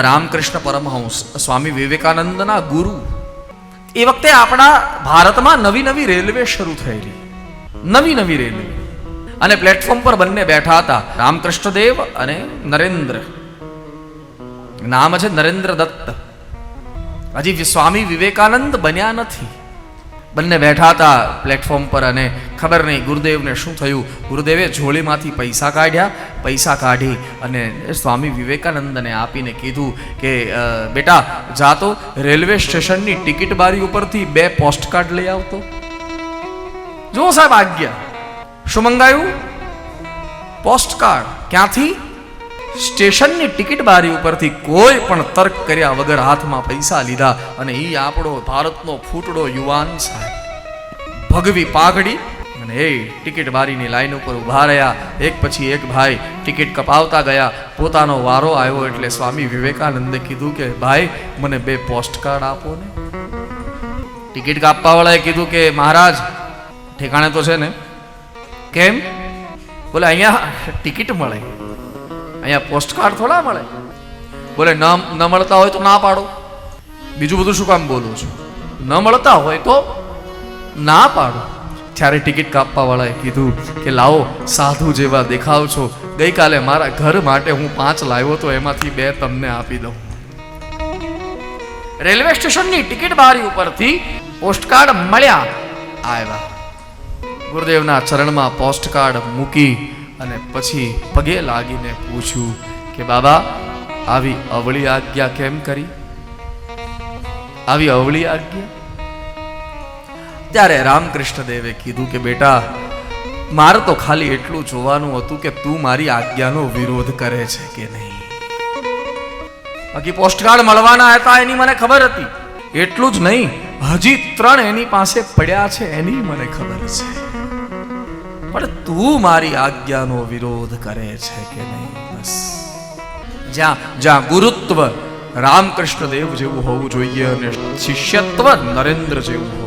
રામકૃષ્ણ પરમહંસ, સ્વામી વિવેકાનંદના ગુરુ. એ વખતે આપણા ભારતમાં નવી નવી રેલવે શરૂ થયેલી. નવી નવી રેલવે. અને પ્લેટફોર્મ પર બંને બેઠા હતા રામકૃષ્ણદેવ અને નરેન્દ્ર. નામ છે નરેન્દ્ર દત્ત. હજી સ્વામી વિવેકાનંદ બન્યા નથી. બંને બેઠા હતા પ્લેટફોર્મ પર અને ખબર નહીં ગુરુદેવને શું થયું? ગુરુદેવે ઝોળીમાંથી પૈસા કાઢ્યા, પૈસા કાઢી અને સ્વામી વિવેકાનંદને આપીને કીધું કે બેટા, જા તો રેલવે સ્ટેશનની ટિકિટ બારી ઉપરથી બે પોસ્ટકાર્ડ લઈ આવતો. જો સાહેબ આજ્ઞા. શું મંગાયું? પોસ્ટકાર્ડ. ક્યાંથી? સ્ટેશનની ટિકિટ બારી ઉપરથી કોઈ પણ તર્ક કર્યા વગર હાથમાં પૈસા લીધા અને એ આપણો ભારતનો ફૂટડો યુવાન સાહેબ. ભગવી પાઘડી અને એ ટિકિટ બારીની લાઈન ઉપર ઊભા રહ્યા. એક પછી એક ભાઈ ટિકિટ કપાવતા ગયા. પોતાનો વારો આવ્યો એટલે સ્વામી વિવેકાનંદે કીધું કે, ભાઈ, મને બે પોસ્ટકાર્ડ આપો ને. ટિકિટ કાપવાવાળાએ કીધું કે, મહારાજ, ઠેકાણે તો છે ને. કેમ? બોલે, અહીંયા ટિકિટ મળે. અહીંયા પોસ્ટકાર્ડ થોડા મળે? બોલે, ન ન મળતા હોય તો ના પાડો. બીજું બધું શું કામ બોલું છું? ન મળતા હોય તો ના પાડો. ત્યારે ટિકિટ કાપવાવાળાએ કીધું કે, લાવો, સાધુ જેવા દેખાવ છો. ગઈકાલે મારા ઘર માટે હું પાંચ લાવ્યો તો એમાંથી બે તમને આપી દઉં. રેલવે સ્ટેશનની ટિકિટ બારી ઉપરથી પોસ્ટકાર્ડ મળ્યા. આવ્યા. ગુરુદેવના ચરણમાં પોસ્ટકાર્ડ મૂકી અને પછી પગે લાગીને પૂછ્યું કે, બાબા, આવી અવળી આજ્ઞા કેમ કરી? આવી અવળી આજ્ઞા? ત્યારે રામકૃષ્ણ દેવે કીધું કે, બેટા, મારે તો ખાલી એટલું જોવાનું હતું કે તું મારી આજ્ઞાનો વિરોધ કરે છે કે નહીં. બાકી પોસ્ટકાર્ડ મળવાના હતા એની મને ખબર હતી. એટલું જ નહીં, હજી ત્રણ એની પાસે પડ્યા છે એની મને ખબર છે. પણ તું મારી આજ્ઞાનો વિરોધ કરે છે કે નહીં? બસ. જ્યાં જ્યાં ગુરુત્વ રામકૃષ્ણ દેવ જેવું હોવું જોઈએ અને શિષ્યત્વ નરેન્દ્ર જેવું હોવું